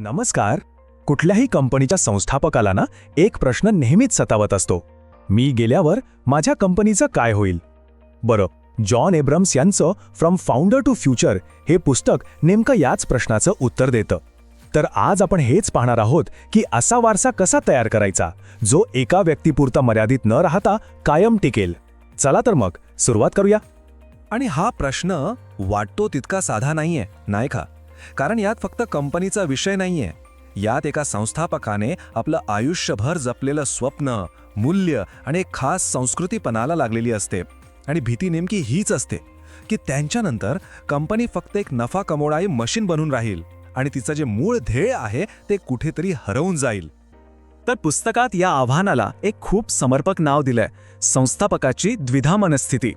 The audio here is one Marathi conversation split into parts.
नमस्कार. कुठल्याही कंपनीच्या संस्थापकाला ना एक प्रश्न नेहमीच सतावत असतो. मी गेल्यावर माझ्या कंपनीचं काय होईल? बरं जॉन एब्रम्स यांचं फ्रॉम फाउंडर टू फ्युचर हे पुस्तक नेमकं याच प्रश्नाचं उत्तर देतं. तर आज आपण हेच पाहणार आहोत की असा वारसा कसा तयार करायचा जो एका व्यक्तीपुरता मर्यादित न राहता कायम टिकेल. चला तर मग सुरुवात करूया. आणि हा प्रश्न वाटतो तितका साधा नाहीये नाही का? कारण यात फक्त कंपनीचा विषय नाहीये. यात एका संस्थापकाने आपलं आयुष्यभर जपलेलं स्वप्न मूल्य आणि एक खास संस्कृतीपणाला लागलेली असते. आणि भीती नेमकी हीच असते की त्यांच्यानंतर कंपनी फक्त एक नफा कमवणारी मशीन बनून राहील आणि तिचं जे मूळ ध्येय आहे ते कुठेतरी हरवून जाईल. तर पुस्तकात या आव्हानाला एक खूप समर्पक नाव दिलंय संस्थापकाची द्विधा मनस्थिती.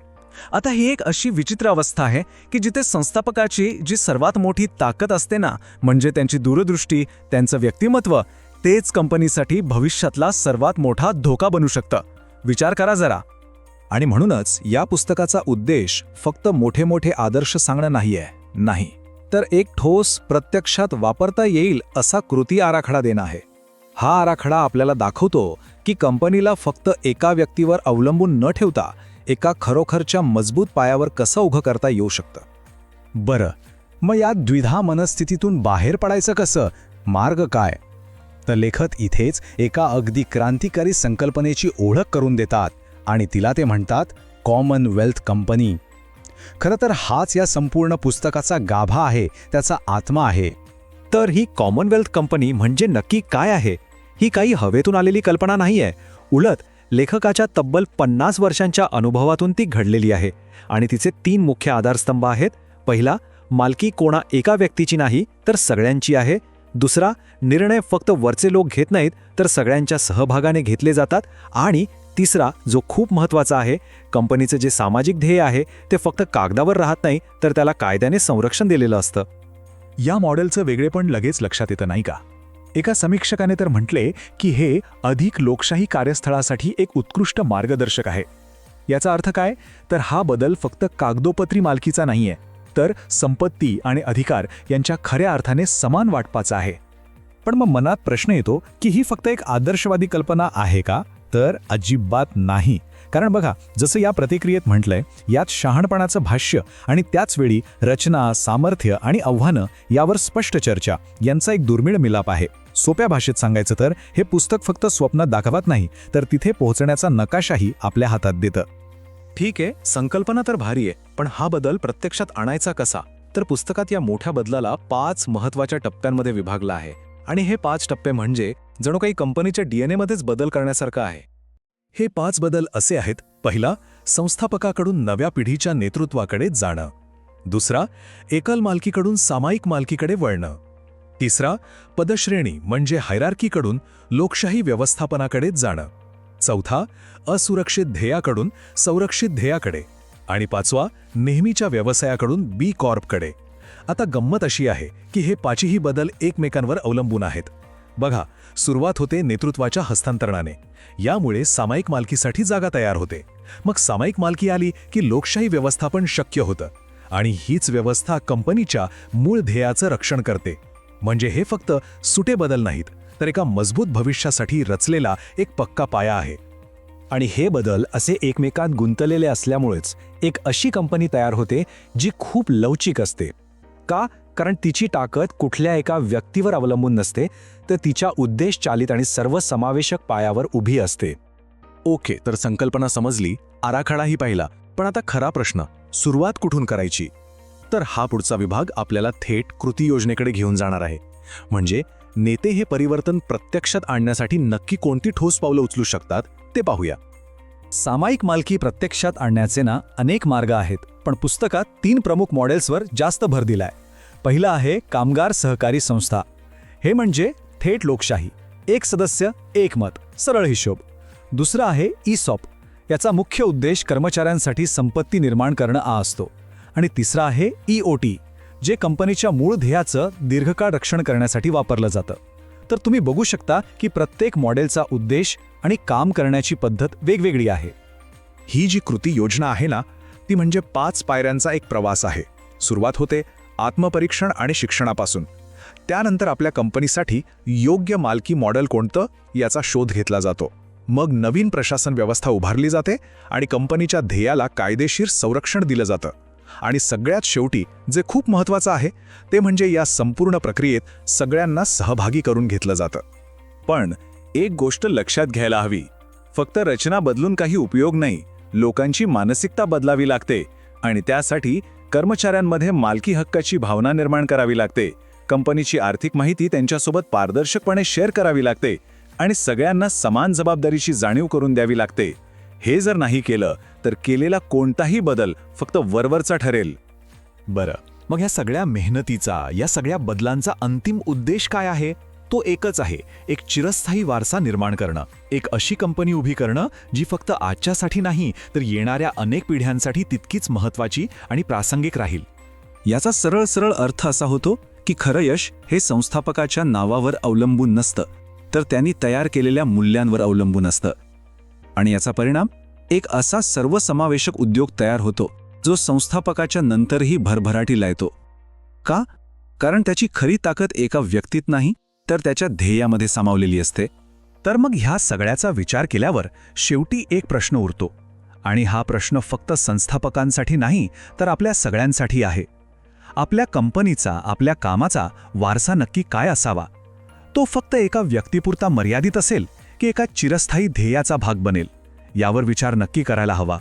आता ही एक अशी विचित्र अवस्था आहे की जिथे संस्थापकाची जी सर्वात मोठी ताकद असते ना म्हणजे त्यांची दूरदृष्टी त्यांचं व्यक्तिमत्व तेच कंपनीसाठी भविष्यातला सर्वात मोठा धोका बनू शकतं. विचार करा जरा. आणि म्हणूनच या पुस्तकाचा उद्देश फक्त मोठे मोठे आदर्श सांगणं नाहीये. नाही. तर एक ठोस प्रत्यक्षात वापरता येईल असा कृती आराखडा देणं आहे. हा आराखडा आपल्याला दाखवतो की कंपनीला फक्त एका व्यक्तीवर अवलंबून न ठेवता एका खरोखरच्या मजबूत पायावर कसं उभं करता येऊ शकतं? बरं मग या द्विधा मनस्थितीतून बाहेर पडायचं कसं? मार्ग काय? तर लेखक इथेच एका अगदी क्रांतिकारी संकल्पनेची ओळख करून देतात आणि तिला ते म्हणतात कॉमनवेल्थ कंपनी. खरं तर हाच या संपूर्ण पुस्तकाचा गाभा आहे त्याचा आत्मा आहे. तर ही कॉमनवेल्थ कंपनी म्हणजे नक्की काय आहे? ही काही हवेतून आलेली कल्पना नाहीये. उलट लेखकाच्या तब्बल पन्नास वर्षांच्या अनुभवातून ती घडलेली आहे आणि तिचे तीन मुख्य आधारस्तंभ आहेत. पहिला मालकी कोणा एका व्यक्तीची नाही तर सगळ्यांची आहे. दुसरा निर्णय फक्त वरचे लोक घेत नाहीत तर सगळ्यांच्या सहभागाने घेतले जातात. आणि तिसरा जो खूप महत्त्वाचा आहे कंपनीचं जे सामाजिक ध्येय आहे ते फक्त कागदावर राहत नाही तर त्याला कायद्याने संरक्षण दिलेलं असतं. या मॉडेलचं वेगळेपण लगेच लक्षात येतं नाही का? एका समीक्षकाने तर म्हटले की हे अधिक लोकशाही कार्यस्थळासाठी एक उत्कृष्ट मार्गदर्शक आहे. याचा अर्थ काय? तर हा बदल फक्त कागदोपत्री मालकीचा नाहीये तर संपत्ती आणि अधिकार यांच्या खऱ्या अर्थाने समान वाटपाचा आहे. पण मग मनात प्रश्न येतो की ही फक्त एक आदर्शवादी कल्पना आहे का? तर अजिबात नाही. कारण बघा जसं या प्रतिक्रियेत म्हटलंय यात शहाणपणाचं भाष्य आणि त्याच वेळी रचना सामर्थ्य आणि आव्हानं यावर स्पष्ट चर्चा यांचा एक दुर्मिळ मिलाप आहे. सोप्या भाषेत सांगायचं तर हे पुस्तक फक्त स्वप्नात दाखवत नाही तर तिथे पोहोचण्याचा नकाशाही आपल्या हातात देतं. ठीक आहे संकल्पना तर भारी आहे पण हा बदल प्रत्यक्षात आणायचा कसा? तर पुस्तकात या मोठ्या बदलाला पाच महत्त्वाच्या टप्प्यांमध्ये विभागला आहे. आणि हे पाच टप्पे म्हणजे जणू काही कंपनीच्या डीएनए मध्येच बदल करण्यासारखं आहे. हे पाच बदल असे आहेत पहिला संस्थापकाकडून नव्या पिढीच्या नेतृत्वाकडे जाणं. दुसरा एकल मालकीकडून सामायिक मालकीकडे वळणं. तिसरा पदश्रेणी म्हणजे हैरार्कीकडून लोकशाही व्यवस्थापनाकडे जाणं. चौथा असुरक्षित ध्येयाकडून संरक्षित ध्येयाकडे. आणि पाचवा नेहमीच्या व्यवसायाकडून बी कॉर्पकडे आता गंमत अशी आहे की हे पाचही बदल एकमेकांवर अवलंबून आहेत. बघा सुरुवात होते नेतृत्वाच्या हस्तांतरणाने. यामुळे सामायिक मालकीसाठी जागा तयार होते. मग सामायिक मालकी आली की लोकशाही व्यवस्थापन शक्य होतं. आणि हीच व्यवस्था कंपनीच्या मूळ ध्येयाचं रक्षण करते. म्हणजे हे फक्त सुटे बदल नाहीत तर एका मजबूत भविष्यासाठी रचलेला एक पक्का पाया आहे. आणि हे बदल असे एकमेकात गुंतलेले असल्यामुळेच एक अशी कंपनी तयार होते जी खूप लवचिक असते. का? कारण तिची ताकद कुठल्या एका व्यक्तीवर अवलंबून नसते तर तिच्या उद्देश चालित आणि सर्वसमावेशक पायावर उभी असते. ओके तर संकल्पना समजली आराखडाही पाहिला पण आता खरा प्रश्न सुरुवात कुठून करायची? तर हा पुढचा विभाग आपल्याला थेट कृती योजनेकडे घेऊन जाणार आहे. म्हणजे नेते हे परिवर्तन प्रत्यक्षात आणण्यासाठी नक्की कोणती ठोस पावलं उचलू शकतात ते पाहूया. सामायिक मालकी प्रत्यक्षात आणण्याचे ना अनेक मार्ग आहेत पण पुस्तकात तीन प्रमुख मॉडेल्सवर जास्त भर दिलाय. पहिलं आहे कामगार सहकारी संस्था. हे म्हणजे थेट लोकशाही एक सदस्य एक मत सरळ हिशोब. दुसरं आहे ई सॉप. याचा मुख्य उद्देश कर्मचाऱ्यांसाठी संपत्ती निर्माण करणं हा असतो. आणि तिसरा आहे ई ओ टी जे कंपनीच्या मूळ ध्येयाचं दीर्घकाळ रक्षण करण्यासाठी वापरलं जातं. तर तुम्ही बघू शकता की प्रत्येक मॉडेलचा उद्देश आणि काम करण्याची पद्धत वेगवेगळी आहे. ही जी कृती योजना आहे ना ती म्हणजे पाच पायऱ्यांचा एक प्रवास आहे. सुरुवात होते आत्मपरीक्षण आणि शिक्षणापासून. त्यानंतर आपल्या कंपनीसाठी योग्य मालकी मॉडेल कोणतं याचा शोध घेतला जातो. मग नवीन प्रशासन व्यवस्था उभारली जाते आणि कंपनीच्या ध्येयाला कायदेशीर संरक्षण दिलं जातं. आणि सगळ्यात शेवटी जे खूप महत्त्वाचं आहे ते म्हणजे या संपूर्ण प्रक्रियेत सगळ्यांना सहभागी करून घेतलं जातं. पण एक गोष्ट लक्षात घ्यायला हवी फक्त रचना बदलून काही उपयोग नाही लोकांची मानसिकता बदलावी लागते आणि त्यासाठी कर्मचाऱ्यांमध्ये मालकी हक्काची भावना निर्माण करावी लागते कंपनीची आर्थिक माहिती त्यांच्यासोबत पारदर्शकपणे शेअर करावी लागते आणि सगळ्यांना समान जबाबदारीची जाणीव करून द्यावी लागते. हे जर नाही केलं तर केलेला कोणताही बदल फक्त वरवरचा ठरेल. बरं मग ह्या सगळ्या मेहनतीचा या सगळ्या बदलांचा अंतिम उद्देश काय आहे? तो एकच आहे एक चिरस्थायी वारसा निर्माण करणं. एक अशी कंपनी उभी करणं जी फक्त आजच्यासाठी नाही तर येणाऱ्या अनेक पिढ्यांसाठी तितकीच महत्वाची आणि प्रासंगिक राहील. याचा सरळ सरळ अर्थ असा होतो की खरं यश हे संस्थापकाच्या नावावर अवलंबून नसतं तर त्यांनी तयार केलेल्या मूल्यांवर अवलंबून असतं. आणि याचा परिणाम? एक असा सर्वसमावेशक उद्योग तयार होतो जो संस्थापकाच्या नंतरही भरभराटीला येतो का? कारण त्याची खरी ताकद एका व्यक्तीत नाही तर त्याच्या ध्येयामध्ये सामावलेली असते. तर मग ह्या सगळ्याचा विचार केल्यावर शेवटी एक प्रश्न उरतो. आणि हा प्रश्न फक्त संस्थापकांसाठी नाही तर आपल्या सगळ्यांसाठी आहे. आपल्या कंपनीचा आपल्या कामाचा वारसा नक्की काय असावा? तो फक्त एका व्यक्तीपुरता मर्यादित असेल की एका चिरस्थायी ध्येयाचा भाग बनेल? यावर विचार नक्की करायला हवा.